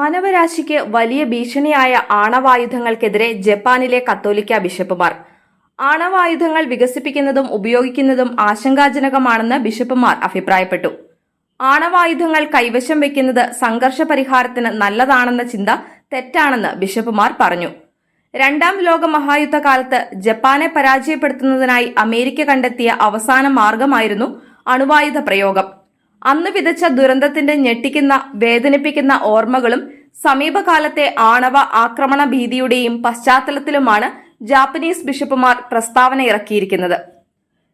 മാനവരാശിക്ക് വലിയ ഭീഷണിയായ ആണവായുധങ്ങൾക്കെതിരെ ജപ്പാനിലെ കത്തോലിക്ക ബിഷപ്പുമാർ. ആണവായുധങ്ങൾ വികസിപ്പിക്കുന്നതും ഉപയോഗിക്കുന്നതും ആശങ്കാജനകമാണെന്ന് ബിഷപ്പുമാർ അഭിപ്രായപ്പെട്ടു. ആണവായുധങ്ങൾ കൈവശം വെക്കുന്നത് സംഘർഷ പരിഹാരത്തിന് നല്ലതാണെന്ന ചിന്ത തെറ്റാണെന്ന് ബിഷപ്പുമാർ പറഞ്ഞു. രണ്ടാം ലോക മഹായുദ്ധകാലത്ത് ജപ്പാനെ പരാജയപ്പെടുത്തുന്നതിനായി അമേരിക്ക കണ്ടെത്തിയ അവസാന മാർഗമായിരുന്നു അണുവായുധ പ്രയോഗം. അന്ന് വിതച്ച ദുരന്തത്തിന്റെ ഞെട്ടിക്കുന്ന വേദനിപ്പിക്കുന്ന ഓർമ്മകളും സമീപകാലത്തെ ആണവ ആക്രമണ ഭീതിയുടെയും പശ്ചാത്തലത്തിലുമാണ് ജാപ്പനീസ് ബിഷപ്പുമാർ പ്രസ്താവന ഇറക്കിയിരിക്കുന്നത്.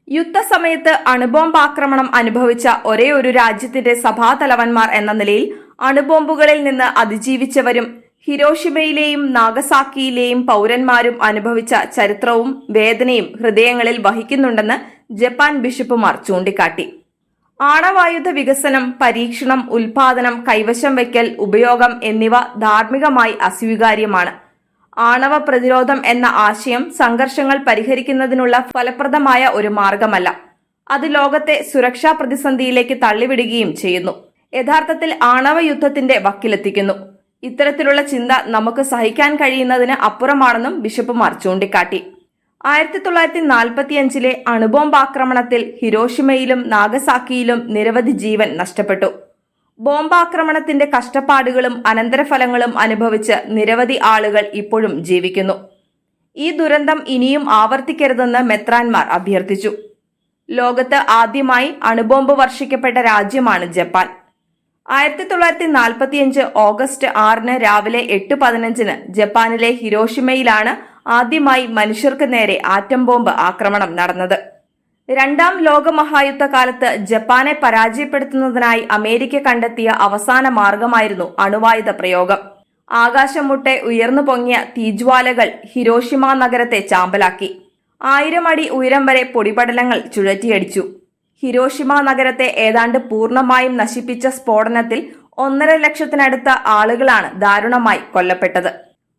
യുദ്ധസമയത്ത് അണുബോംബ് ആക്രമണം അനുഭവിച്ച ഒരേ ഒരു രാജ്യത്തിന്റെ സഭാതലവന്മാർ എന്ന നിലയിൽ അണുബോംബുകളിൽ നിന്ന് അതിജീവിച്ചവരും ഹിരോഷിമയിലെയും നാഗസാക്കിയിലെയും പൗരന്മാരും അനുഭവിച്ച ചരിത്രവും വേദനയും ഹൃദയങ്ങളിൽ വഹിക്കുന്നുണ്ടെന്ന് ജപ്പാൻ ബിഷപ്പുമാർ ചൂണ്ടിക്കാട്ടി. ആണവായുധ വികസനം പരീക്ഷണം ഉൽപാദനം കൈവശം വയ്ക്കൽ ഉപയോഗം എന്നിവ ധാർമ്മികമായി അസ്വീകാര്യമാണ്. ആണവ പ്രതിരോധം എന്ന ആശയം സംഘർഷങ്ങൾ പരിഹരിക്കുന്നതിനുള്ള ഫലപ്രദമായ ഒരു മാർഗമല്ല. അത് ലോകത്തെ സുരക്ഷാ പ്രതിസന്ധിയിലേക്ക് തള്ളിവിടുകയും ചെയ്യുന്നു. യഥാർത്ഥത്തിൽ ആണവ യുദ്ധത്തിന്റെ വക്കിലെത്തിക്കുന്നു. ഇത്തരത്തിലുള്ള ചിന്ത നമുക്ക് സഹിക്കാൻ കഴിയുന്നതിന് അപ്പുറമാണെന്നും ബിഷപ്പുമാർ ചൂണ്ടിക്കാട്ടി. ആയിരത്തി തൊള്ളായിരത്തി അണുബോംബ് ആക്രമണത്തിൽ ഹിരോഷിമയിലും നാഗസാക്കിയിലും നിരവധി ജീവൻ നഷ്ടപ്പെട്ടു. ബോംബാക്രമണത്തിന്റെ കഷ്ടപ്പാടുകളും അനന്തരഫലങ്ങളും അനുഭവിച്ച് നിരവധി ആളുകൾ ഇപ്പോഴും ജീവിക്കുന്നു. ഈ ദുരന്തം ഇനിയും ആവർത്തിക്കരുതെന്ന് മെത്രാൻമാർ അഭ്യർത്ഥിച്ചു. ലോകത്ത് ആദ്യമായി അണുബോംബ് വർഷിക്കപ്പെട്ട രാജ്യമാണ് ജപ്പാൻ. ആയിരത്തി തൊള്ളായിരത്തി നാൽപ്പത്തിയഞ്ച് ഓഗസ്റ്റ് ആറിന് രാവിലെ എട്ട് പതിനഞ്ചിന് ജപ്പാനിലെ ഹിരോഷിമയിലാണ് ആദ്യമായി മനുഷ്യർക്ക് നേരെ ആറ്റം ബോംബ് ആക്രമണം നടന്നത്. രണ്ടാം ലോകമഹായുദ്ധകാലത്ത് ജപ്പാനെ പരാജയപ്പെടുത്തുന്നതിനായി അമേരിക്ക കണ്ടെത്തിയ അവസാന മാർഗമായിരുന്നു അണുവായുധ പ്രയോഗം. ആകാശം മുട്ടെ ഉയർന്നു പൊങ്ങിയ തീജ്വാലകൾ ഹിരോഷിമ നഗരത്തെ ചാമ്പലാക്കി. ആയിരം അടി ഉയരം വരെ പൊടിപടലങ്ങൾ ചുഴറ്റിയടിച്ചു. ഹിരോഷിമ നഗരത്തെ ഏതാണ്ട് പൂർണമായും നശിപ്പിച്ച സ്ഫോടനത്തിൽ ഒന്നര ലക്ഷത്തിനടുത്ത ആളുകളാണ് ദാരുണമായി കൊല്ലപ്പെട്ടത്.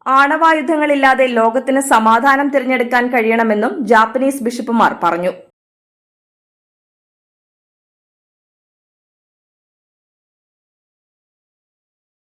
ആണവായുധങ്ങളില്ലാതെ ലോകത്തിന് സമാധാനം തിരഞ്ഞെടുക്കാൻ കഴിയണമെന്നും ജാപ്പനീസ് ബിഷപ്പുമാർ പറഞ്ഞു